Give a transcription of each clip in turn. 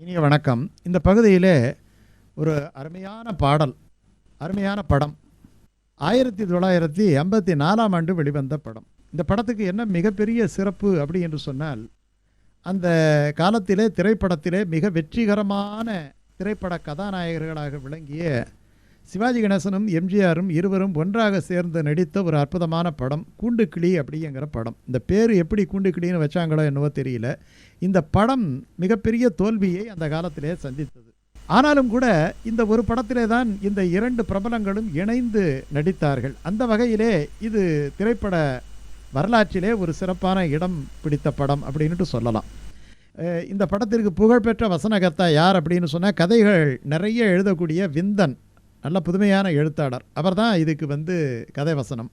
இனிய வணக்கம். இந்த பகுதியிலே ஒரு அருமையான பாடல் அருமையான படம் ஆயிரத்தி தொள்ளாயிரத்தி ஐம்பத்தி நாலாம் ஆண்டு வெளிவந்த படம். இந்த படத்துக்கு என்ன மிகப்பெரிய சிறப்பு அப்படி என்று சொன்னால் அந்த காலத்திலே திரைப்படத்திலே மிக வெற்றிகரமான திரைப்பட கதாநாயகர்களாக விளங்கிய சிவாஜி கணேசனும் எம்ஜிஆரும் இருவரும் ஒன்றாக சேர்ந்து நடித்த ஒரு அற்புதமான படம் கூண்டுக்கிளி அப்படிங்கிற படம். இந்த பேர் எப்படி கூண்டுக்கிளின்னு வச்சாங்களோ என்னவோ தெரியல. இந்த படம் மிகப்பெரிய தோல்வியை அந்த காலத்திலே சந்தித்தது. ஆனாலும் கூட இந்த ஒரு படத்திலே தான் இந்த இரண்டு பிரபலங்களும் இணைந்து நடித்தார்கள். அந்த வகையிலே இது திரைப்பட வரலாற்றிலே ஒரு சிறப்பான இடம் பிடித்த படம் அப்படின்ட்டு சொல்லலாம். இந்த படத்திற்கு புகழ்பெற்ற வசனகர்த்தா யார் அப்படின்னு சொன்னால் கதைகள் நிறைய எழுதக்கூடிய விந்தன். நல்ல புதுமையான எழுத்தாளர். அவர் தான் இதுக்கு வந்து கதை வசனம்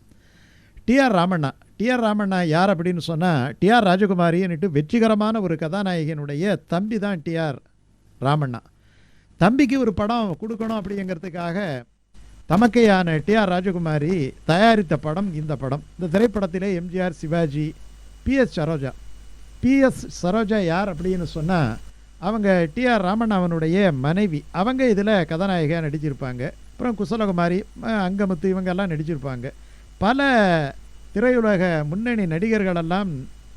டிஆர் ராமண்ணா. டிஆர் ராமண்ணா யார் அப்படின்னு சொன்னால் டிஆர் ராஜகுமாரின்னுட்டு வெற்றிகரமான ஒரு கதாநாயகனுடைய தம்பி தான் டிஆர் ராமண்ணா. தம்பிக்கு ஒரு படம் கொடுக்கணும் அப்படிங்கிறதுக்காக தமக்கையான டிஆர் ராஜகுமாரி தயாரித்த படம் இந்த படம். இந்த திரைப்படத்திலே MGR Sivaji PS Saroja. PS Saroja யார் அப்படின்னு சொன்னால் அவங்க டிஆர் ராமண்ணாவனுடைய மனைவி. அவங்க இதில் கதாநாயகியாக நடிச்சிருப்பாங்க. அப்புறம் குசலகுமாரி அங்கமுத்து இவங்கெல்லாம் நடிச்சிருப்பாங்க. பல திரையுலக முன்னணி நடிகர்களெல்லாம்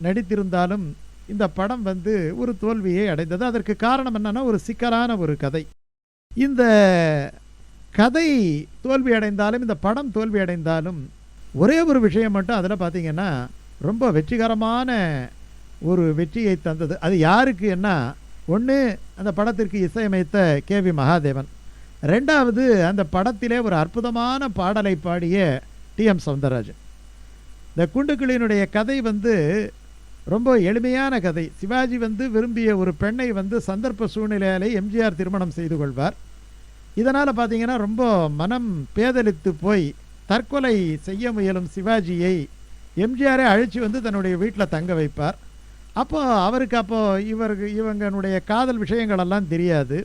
நடித்திருந்தாலும் இந்த படம் வந்து ஒரு தோல்வியை அடைந்தது. அதற்கு காரணம் என்னன்னா ஒரு சிக்கலான ஒரு கதை. இந்த கதை தோல்வி அடைந்தாலும் இந்த படம் தோல்வி அடைந்தாலும் ஒரே ஒரு விஷயம் மட்டும் அதில் பார்த்தீங்கன்னா ரொம்ப வெற்றிகரமான ஒரு வெற்றியை தந்தது. அது யாருக்கு என்ன ஒன்று அந்த படத்திற்கு இசையமைத்த கே வி மகாதேவன். ரெண்டாவது அந்த படத்திலே ஒரு அற்புதமான பாடலை பாடிய டி எம் சவுந்தரராஜன். இந்த குண்டுக்கிளியினுடைய கதை வந்து ரொம்ப எளிமையான கதை. சிவாஜி வந்து விரும்பிய ஒரு பெண்ணை வந்து சந்தர்ப்ப சூழ்நிலையாலே எம்ஜிஆர் திருமணம் செய்து கொள்வார். இதனால் பார்த்தீங்கன்னா ரொம்ப மனம் பேதலித்து போய் தற்கொலை செய்ய முயலும் சிவாஜியை எம்ஜிஆரே அழைச்சி வந்து தன்னுடைய வீட்டில் தங்க வைப்பார். அப்போது அவருக்கு அப்போது இவருக்கு இவங்களுடைய காதல் விஷயங்களெல்லாம் தெரியாது.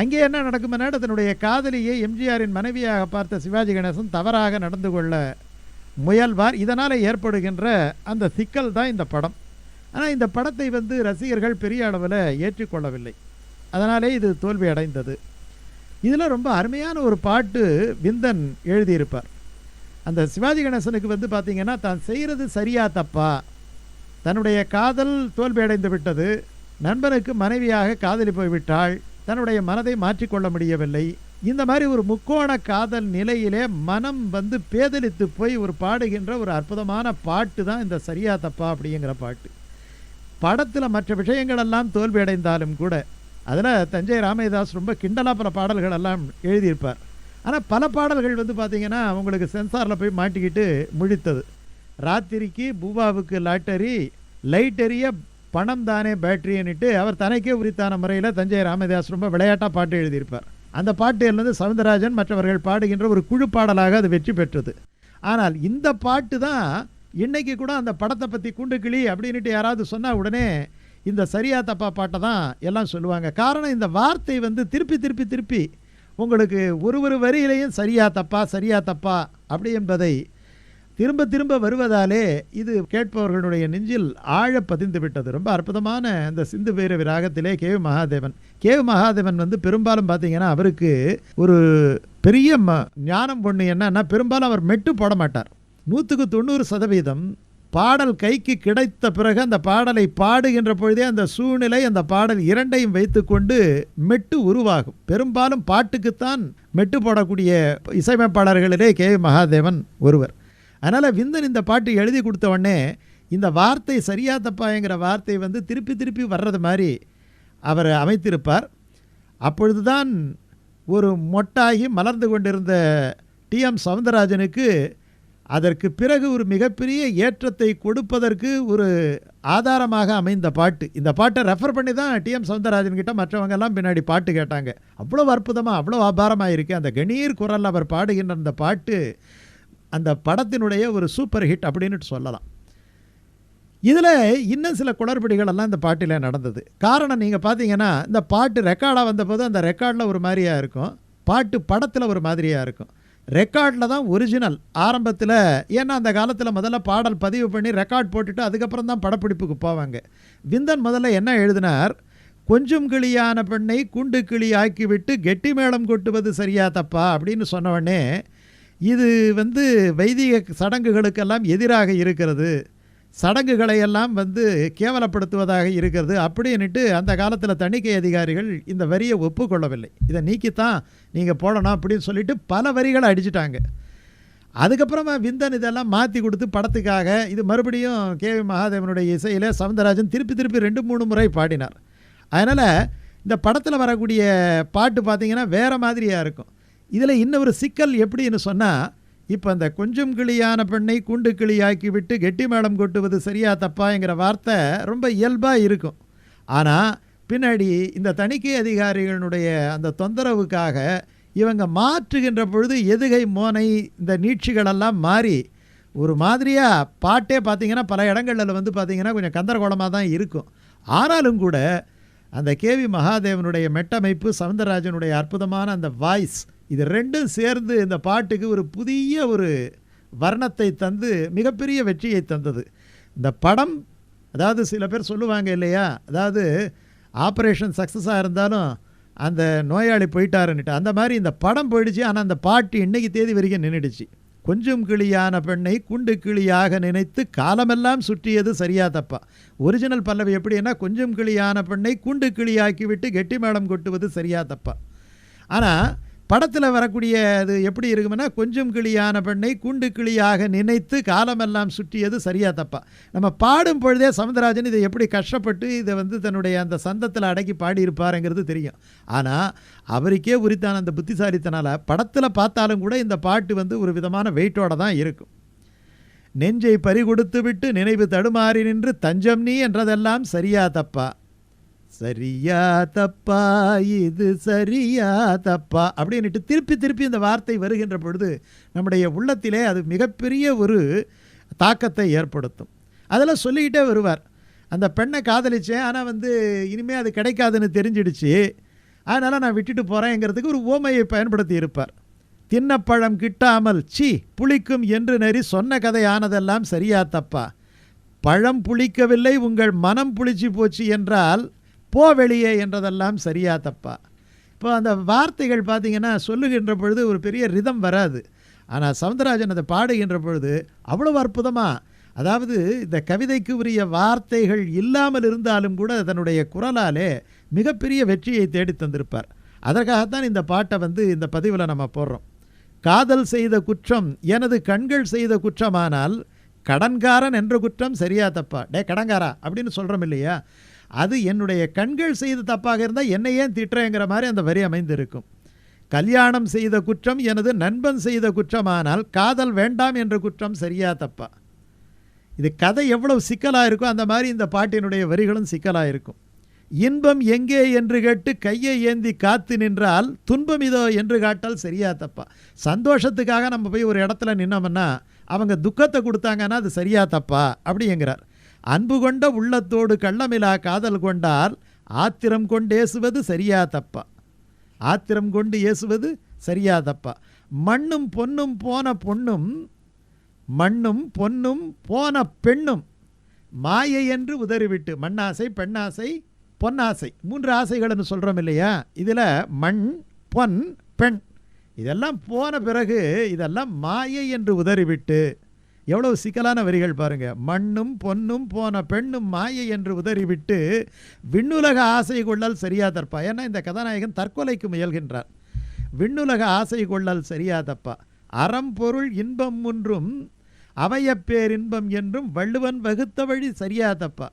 அங்கே என்ன நடக்கும்னா தன்னுடைய காதலியை எம்ஜிஆரின் மனைவியாக பார்த்த சிவாஜி கணேசன் தவறாக நடந்து கொள்ள முயல்வார். இதனால் ஏற்படுகின்ற அந்த சிக்கல் தான் இந்த படம். ஆனால் இந்த படத்தை வந்து ரசிகர்கள் பெரிய அளவில் ஏற்றுக்கொள்ளவில்லை. அதனாலே இது தோல்வி அடைந்தது. இதில் ரொம்ப அருமையான ஒரு பாட்டு விந்தன் எழுதியிருப்பார். அந்த சிவாஜி கணேசனுக்கு வந்து பார்த்தீங்கன்னா தான் செய்கிறது சரியா தப்பா? தன்னுடைய காதல் தோல்வியடைந்து விட்டது. நண்பனுக்கு மனைவியாக காதலி போய்விட்டாள் தன்னுடைய மனதை மாற்றிக்கொள்ள முடியவில்லை. இந்த மாதிரி ஒரு முக்கோண காதல் நிலையிலே மனம் வந்து பேதலித்து போய் ஒரு பாடுகின்ற ஒரு அற்புதமான பாட்டு தான் இந்த சரியா தப்பா அப்படிங்கிற பாட்டு. படத்தில் மற்ற விஷயங்களெல்லாம் தோல்வி அடைந்தாலும் கூட அதில் தஞ்சை ராமதாஸ் ரொம்ப கிண்டலாக பல பாடல்கள் எல்லாம் எழுதியிருப்பார். ஆனால் பல பாடல்கள் வந்து பார்த்திங்கன்னா உங்களுக்கு சென்சாரில் போய் மாட்டிக்கிட்டு முழித்தது. ராத்திரிக்கு பூபாவுக்கு லாட்டரி லைட் எரிய பணம் தானே பேட்டரின்னுட்டு அவர் தனக்கே உரித்தான முறையில் தஞ்சை ராமதாஸ் ரொம்ப விளையாட்டாக பாட்டு எழுதியிருப்பார். அந்த பாட்டிலிருந்து சவுந்தரராஜன் மற்றவர்கள் பாடுகின்ற ஒரு குழு பாடலாக அது வெற்றி பெற்றது. ஆனால் இந்த பாட்டு தான் இன்றைக்கி கூட அந்த படத்தை பற்றி குண்டுக்கிளி அப்படின்ட்டு யாராவது சொன்னால் உடனே இந்த சரியா தப்பா பாட்டை தான் எல்லாம் சொல்லுவாங்க. காரணம் இந்த வார்த்தை வந்து திருப்பி திருப்பி திருப்பி உங்களுக்கு ஒரு ஒரு வரியிலையும் சரியா தப்பா சரியா தப்பா அப்படி என்பதை திரும்ப திரும்ப வருவதாலே இது கேட்பவர்களுடைய நெஞ்சில் ஆழ பதிந்து விட்டது. ரொம்ப அற்புதமான அந்த Sindhu Bhairavi ராகத்திலே K V Mahadevan. K V Mahadevan வந்து பெரும்பாலும் பார்த்தீங்கன்னா அவருக்கு ஒரு பெரிய ம ஞானம் பொண்ணு என்னன்னா பெரும்பாலும் அவர் மெட்டு போட மாட்டார். நூற்றுக்கு தொண்ணூறு சதவீதம் பாடல் கைக்கு கிடைத்த பிறகு அந்த பாடலை பாடுகின்ற பொழுதே அந்த சூழ்நிலை அந்த பாடல் இரண்டையும் வைத்துக்கொண்டு மெட்டு உருவாகும். பெரும்பாலும் பாட்டுக்குத்தான் மெட்டு போடக்கூடிய இசையமைப்பாளர்களிலே கே மகாதேவன் ஒருவர். அதனால் விந்தன் இந்த பாட்டு எழுதி கொடுத்தவொடனே இந்த வார்த்தை சரியா தப்பாங்கிற வார்த்தை வந்து திருப்பி திருப்பி வர்றது மாதிரி அவர் அமைத்திருப்பார். அப்பொழுதுதான் ஒரு மொட்டாகி மலர்ந்து கொண்டிருந்த டி எம் சவுந்தரராஜனுக்கு அதற்கு பிறகு ஒரு மிகப்பெரிய ஏற்றத்தை கொடுப்பதற்கு ஒரு ஆதாரமாக அமைந்த பாட்டு. இந்த பாட்டை ரெஃபர் பண்ணி தான் டிஎம் சவுந்தரராஜன் கிட்ட மற்றவங்கெல்லாம் பின்னாடி பாட்டு கேட்டாங்க. அவ்வளோ அற்புதமாக அவ்வளோ அபாரமாக இருக்குது அந்த கணீர் குரல் அவர் பாடுகின்ற அந்த பாட்டு அந்த படத்தினுடைய ஒரு சூப்பர் ஹிட் அப்படின்னு சொல்லலாம். இதில் இன்னும் சில குளறுபடிகள் எல்லாம் இந்த பாட்டில் நடந்தது. காரணம் நீங்கள் பார்த்தீங்கன்னா இந்த பாட்டு ரெக்கார்டாக வந்தபோது அந்த ரெக்கார்டில் ஒரு மாதிரியாக இருக்கும். பாட்டு படத்தில் ஒரு மாதிரியாக இருக்கும். ரெக்கார்டில் தான் ஒரிஜினல் ஆரம்பத்தில் ஏன்னா அந்த காலத்தில் முதல்ல பாடல் பதிவு பண்ணி ரெக்கார்ட் போட்டுட்டு அதுக்கப்புறம் தான் படப்பிடிப்புக்கு போவாங்க. விந்தன் முதல்ல என்ன எழுதினார்? கொஞ்சம் கிளியான பெண்ணை கூண்டு கிளி ஆக்கிவிட்டு கெட்டி மேளம் கொட்டுவது சரியா தப்பா? அப்படின்னு சொன்ன இது வந்து வைதிக சடங்குகளுக்கெல்லாம் எதிராக இருக்கிறது. சடங்குகளை எல்லாம் வந்து கேவலப்படுத்துவதாக இருக்கிறது. அப்படின்னுட்டு அந்த காலத்தில் தணிக்கை அதிகாரிகள் இந்த வரியை ஒப்புக்கொள்ளவில்லை. இதை நீக்கித்தான் நீங்கள் போடணும் அப்படின்னு சொல்லிட்டு பல வரிகளை அடிச்சிட்டாங்க. அதுக்கப்புறமா விந்தன் இதெல்லாம் மாற்றி கொடுத்து படத்துக்காக இது மறுபடியும் கே வி மகாதேவனுடைய இசையில் சவுந்தரராஜன் திருப்பி திருப்பி ரெண்டு மூணு முறை பாடினார். அதனால் இந்த படத்தில் வரக்கூடிய பாட்டு பார்த்திங்கன்னா வேறு மாதிரியாக இருக்கும். இதில் இன்னொரு சிக்கல் எப்படின்னு சொன்னால் இப்போ அந்த கொஞ்சம் கிளியான பெண்ணை கூண்டு கிளியாக்கி விட்டு கெட்டி மேளம் கொட்டுவது சரியா தப்பாங்கிற வார்த்தை ரொம்ப இயல்பாக இருக்கும். ஆனால் பின்னாடி இந்த தணிக்கை அதிகாரிகளுடைய அந்த தொந்தரவுக்காக இவங்க மாற்றுகின்ற பொழுது எதுகை மோனை இந்த நீட்சிகளெல்லாம் மாறி ஒரு மாதிரியாக பாட்டே பார்த்தீங்கன்னா பல இடங்களில் வந்து பார்த்திங்கன்னா கொஞ்சம் கந்தரகோலமாக தான் இருக்கும். ஆனாலும் கூட அந்த கேவி மகாதேவனுடைய மெட்டமைப்பு சவுந்தரராஜனுடைய அற்புதமான அந்த வாய்ஸ் இது ரெண்டும் சேர்ந்து இந்த பாட்டுக்கு ஒரு புதிய ஒரு வர்ணத்தை தந்து மிகப்பெரிய வெற்றியை தந்தது. இந்த படம் அதாவது சில பேர் சொல்லுவாங்க இல்லையா? அதாவது ஆப்ரேஷன் சக்ஸஸாக இருந்தாலும் அந்த நோயாளி போயிட்டாருன்னுட்டு. அந்த மாதிரி இந்த படம் போயிடுச்சு ஆனால் அந்த பாட்டு இன்றைக்கி தேதி வரைக்கும் நின்றுடுச்சு கொஞ்சம் கிளியான பெண்ணை குண்டு கிளியாக நினைத்து காலமெல்லாம் சுற்றியது சரியா தப்பா ஒரிஜினல் பல்லவி எப்படின்னா கொஞ்சம் கிளியான பெண்ணை குண்டு கிளியாக்கி விட்டு கெட்டி மேடம் கொட்டுவது சரியா தப்பா ஆனால் படத்தில் வரக்கூடிய அது எப்படி இருக்குமென்னா கொஞ்சம் கிளியான பெண்ணை கூண்டு கிளியாக நினைத்து காலமெல்லாம் சுற்றியது சரியாக தப்பா. நம்ம பாடும் பொழுதே சவுந்தரராஜன் இதை எப்படி கஷ்டப்பட்டு இதை வந்து தன்னுடைய அந்த சந்தத்தில் அடக்கி பாடியிருப்பாருங்கிறது தெரியும். ஆனால் அவருக்கே உரித்தான அந்த புத்திசாலித்தனால் படத்தில் பார்த்தாலும் கூட இந்த பாட்டு வந்து ஒரு விதமான வெயிட்டோட தான் இருக்கும். நெஞ்சை பறிகொடுத்து விட்டு நினைவு தடுமாறி நின்று தஞ்சம் நீ என்றதெல்லாம் சரியா தப்பா. சரியா தப்பா இது சரியா தப்பா அப்படின்னுட்டு திருப்பி திருப்பி இந்த வார்த்தை வருகின்ற பொழுது நம்முடைய உள்ளத்திலே அது மிகப்பெரிய ஒரு தாக்கத்தை ஏற்படுத்தும். அதில் சொல்லிக்கிட்டே வருவார். அந்த பெண்ணை காதலிச்சேன் ஆனால் வந்து இனிமேல் அது கிடைக்காதுன்னு தெரிஞ்சிடுச்சு. அதனால் நான் விட்டுட்டு போகிறேங்கிறதுக்கு ஒரு ஓமையை பயன்படுத்தி இருப்பார். தின்னப்பழம் கிட்டாமல் சி புளிக்கும் என்று நெறி சொன்ன கதையானதெல்லாம் சரியா தப்பா பழம் புளிக்கவில்லை உங்கள் மனம் புளிச்சு போச்சு என்றால் போ வெளியே என்றதெல்லாம் சரியா தப்பா? இப்போ அந்த வார்த்தைகள் பார்த்தீங்கன்னா சொல்லுகின்ற பொழுது ஒரு பெரிய ரிதம் வராது. ஆனால் சவுந்தரராஜன் அதை பாடுகின்ற பொழுது அவ்வளோ அற்புதமாக அதாவது இந்த கவிதைக்கு உரிய வார்த்தைகள் இல்லாமல் இருந்தாலும் கூட தன்னுடைய குரலாலே மிகப்பெரிய வெற்றியை தேடி தந்திருப்பார். அதற்காகத்தான் இந்த பாட்டை வந்து இந்த பதிவில் நம்ம போடுறோம். காதல் செய்த குற்றம் எனது கண்கள் செய்த குற்றமானால் கடன்காரன் என்ற குற்றம் சரியா தப்பா? டே கடன்காரா? அப்படின்னு சொல்கிறோம் இல்லையா? அது என்னுடைய கண்கள் செய்த தப்பாக இருந்தால் என்னை ஏன் திட்டுறேங்கிற மாதிரி அந்த வரி அமைந்திருக்கும். கல்யாணம் செய்த குற்றம் எனது நண்பன் செய்த குற்றமானால் காதல் வேண்டாம் என்ற குற்றம் சரியா தப்பா? இது கதை எவ்வளவு சிக்கலாக இருக்கோ அந்த மாதிரி இந்த பாட்டினுடைய வரிகளும் சிக்கலாக இருக்கும். இன்பம் எங்கே என்று கேட்டு கையை ஏந்தி காத்து நின்றால் துன்பம் இதோ என்று காட்டால் சரியா தப்பா? சந்தோஷத்துக்காக நம்ம போய் ஒரு இடத்துல நின்னோம்னா அவங்க துக்கத்தை கொடுத்தாங்கன்னா அது சரியா தப்பா? அப்படிங்கிறார். அன்பு கொண்ட உள்ளத்தோடு கள்ளமிலா காதல் கொண்டால் ஆத்திரம் கொண்டு ஏசுவது சரியா தப்பா ஆத்திரம் கொண்டு ஏசுவது சரியா தப்பா மண்ணும் பொன்னும் போன பொண்ணும் மண்ணும் பொன்னும் போன பெண்ணும் மாயை என்று உதறிவிட்டு மண்ணாசை பெண்ணாசை பொன்னாசை மூன்று ஆசைகள்னு சொல்கிறோம் இல்லையா? இதில் மண் பொன் பெண். இதெல்லாம் போன பிறகு இதெல்லாம் மாயை என்று உதறிவிட்டு எவ்வளவு சிக்கலான வரிகள் பாருங்க. மண்ணும் பொன்னும் போன பெண்ணும் மாயை என்று உதறிவிட்டு விண்ணுலக ஆசை கொள்ளல் சரியாதப்பா. ஏன்னா இந்த கதாநாயகன் தற்கொலைக்கு முயல்கின்றார். விண்ணுலக ஆசை கொள்ளல் சரியா தப்பா அறம் பொருள் இன்பம் ஒன்றும் அவையப்பேரின்பம் என்றும் வள்ளுவன் வகுத்த வழி சரியா தப்பா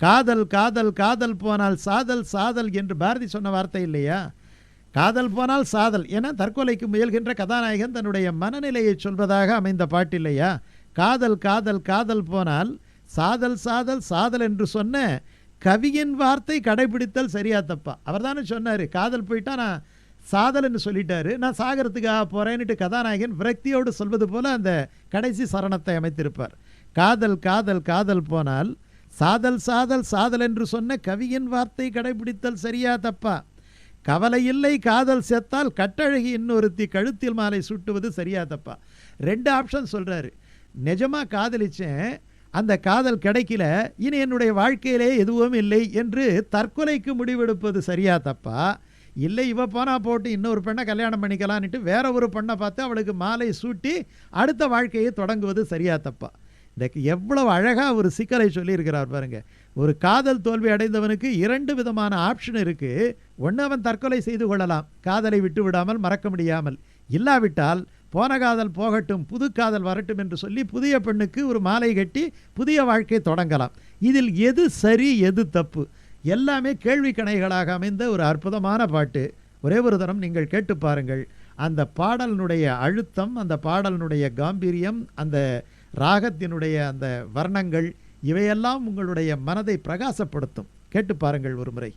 காதல் காதல் காதல் போனால் சாதல் சாதல் என்று பாரதி சொன்ன வார்த்தை இல்லையா? காதல் போனால் சாதல் என தற்கொலைக்கு முயல்கின்ற கதாநாயகன் தன்னுடைய மனநிலையை சொல்வதாக அமைந்த பாட்டில்லையா காதல் காதல் காதல் போனால் சாதல் சாதல் சாதல் என்று சொன்ன கவியின் வார்த்தை கடைபிடித்தல் சரியா தப்பா? அவர் தானே சொன்னார் காதல் போயிட்டா நான் சாதல்னு சொல்லிட்டாரு. நான் சாகரத்துக்காக போகிறேன்னுட்டு கதாநாயகன் விரக்தியோடு சொல்வது போல அந்த கடைசி சரணத்தை அமைத்திருப்பார். காதல் காதல் காதல் போனால் சாதல் சாதல் சாதல் என்று சொன்ன கவியின் வார்த்தை கடைபிடித்தல் சரியா தப்பா? கவலை இல்லை காதல் செத்தால் கட்டழகி இன்னொருத்தி கழுத்தில் மாலை சுட்டுவது சரியா தப்பா ரெண்டு ஆப்ஷன் சொல்கிறாரு நிஜமாக காதலிச்சேன் அந்த காதல் கிடைக்கல இனி என்னுடைய வாழ்க்கையிலே எதுவும் இல்லை என்று தற்கொலைக்கு முடிவெடுப்பது சரியா தப்பா இல்லை இவ போனால் போட்டு இன்னொரு பெண்ணை கல்யாணம் பண்ணிக்கலான்னுட்டு வேற ஒரு பெண்ணை பார்த்து அவளுக்கு மாலை சூட்டி அடுத்த வாழ்க்கையை தொடங்குவது சரியா தப்பா எவ்வளவு அழகாக ஒரு சிக்கலை சொல்லியிருக்கிறார் பாருங்க. ஒரு காதல் தோல்வி அடைந்தவனுக்கு இரண்டு விதமான ஆப்ஷன் இருக்கு. ஒன்று அவன் தற்கொலை செய்து கொள்ளலாம். காதலை விட்டு விடாமல் மறக்க முடியாமல். இல்லாவிட்டால் போன காதல் போகட்டும் புது காதல் வரட்டும் என்று சொல்லி புதிய பெண்ணுக்கு ஒரு மாலை கட்டி புதிய வாழ்க்கை தொடங்கலாம். இதில் எது சரி எது தப்பு? எல்லாமே கேள்வி கணைகளாக அமைந்த ஒரு அற்புதமான பாட்டு. ஒரே ஒரு தரம் நீங்கள் கேட்டு பாருங்கள். அந்த பாடலினுடைய அழுத்தம் அந்த பாடலினுடைய காம்பீரியம் அந்த ராகத்தினுடைய அந்த வர்ணங்கள் இவையெல்லாம் உங்களுடைய மனதை பிரகாசப்படுத்தும். கேட்டு பாருங்கள் ஒரு முறை